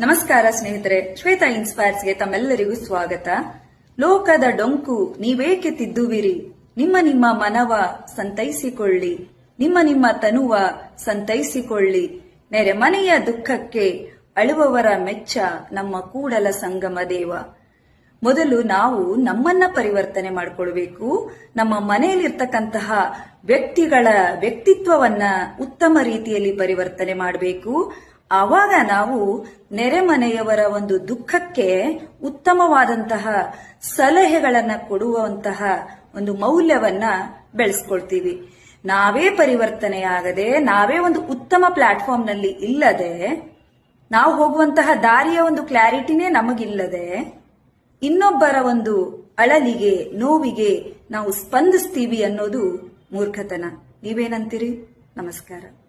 ನಮಸ್ಕಾರ ಸ್ನೇಹಿತರೆ, ಶ್ವೇತಾ ಇನ್ಸ್ಪೈರ್ಸ್ಗೆ ತಮ್ಮೆಲ್ಲರಿಗೂ ಸ್ವಾಗತ. ಲೋಕದ ಡೊಂಕು, ನೀವೇಕೆ ತಿದ್ದುವಿರಿ? ನಿಮ್ಮ ನಿಮ್ಮ ಮನವ ಸಂತೈಸಿಕೊಳ್ಳಿ. ನಿಮ್ಮ ನಿಮ್ಮ ತನುವ ಸಂತೈಸಿಕೊಳ್ಳಿ. ನೆರೆಮನೆಯ ದುಃಖಕ್ಕೆ ಅಳುವವರ ಮೆಚ್ಚ ನಮ್ಮ ಕೂಡಲ ಸಂಗಮ ದೇವ. ಮೊದಲು ನಾವು ನಮ್ಮನ್ನ ಪರಿವರ್ತನೆ ಮಾಡಿಕೊಳ್ಬೇಕು. ನಮ್ಮ ಮನೆಯಲ್ಲಿರ್ತಕ್ಕಂತಹ ವ್ಯಕ್ತಿಗಳ ವ್ಯಕ್ತಿತ್ವವನ್ನ ಉತ್ತಮ ರೀತಿಯಲ್ಲಿ ಪರಿವರ್ತನೆ ಮಾಡಬೇಕು. ಆವಾಗ ನಾವು ನೆರೆಮನೆಯವರ ಒಂದು ದುಃಖಕ್ಕೆ ಉತ್ತಮವಾದಂತಹ ಸಲಹೆಗಳನ್ನ ಕೊಡುವಂತಹ ಒಂದು ಮೌಲ್ಯವನ್ನ ಬೆಳೆಸ್ಕೊಳ್ತೀವಿ. ನಾವೇ ಪರಿವರ್ತನೆಯಾಗದೆ, ನಾವೇ ಒಂದು ಉತ್ತಮ ಪ್ಲಾಟ್ಫಾರ್ಮ್ನಲ್ಲಿ ಇಲ್ಲದೆ, ನಾವು ಹೋಗುವಂತಹ ದಾರಿಯ ಒಂದು ಕ್ಲಾರಿಟಿನೇ ನಮಗಿಲ್ಲದೆ, ಇನ್ನೊಬ್ಬರ ಒಂದು ಅಳಲಿಗೆ, ನೋವಿಗೆ ನಾವು ಸ್ಪಂದಿಸ್ತೀವಿ ಅನ್ನೋದು ಮೂರ್ಖತನ. ನೀವೇನಂತೀರಿ? ನಮಸ್ಕಾರ.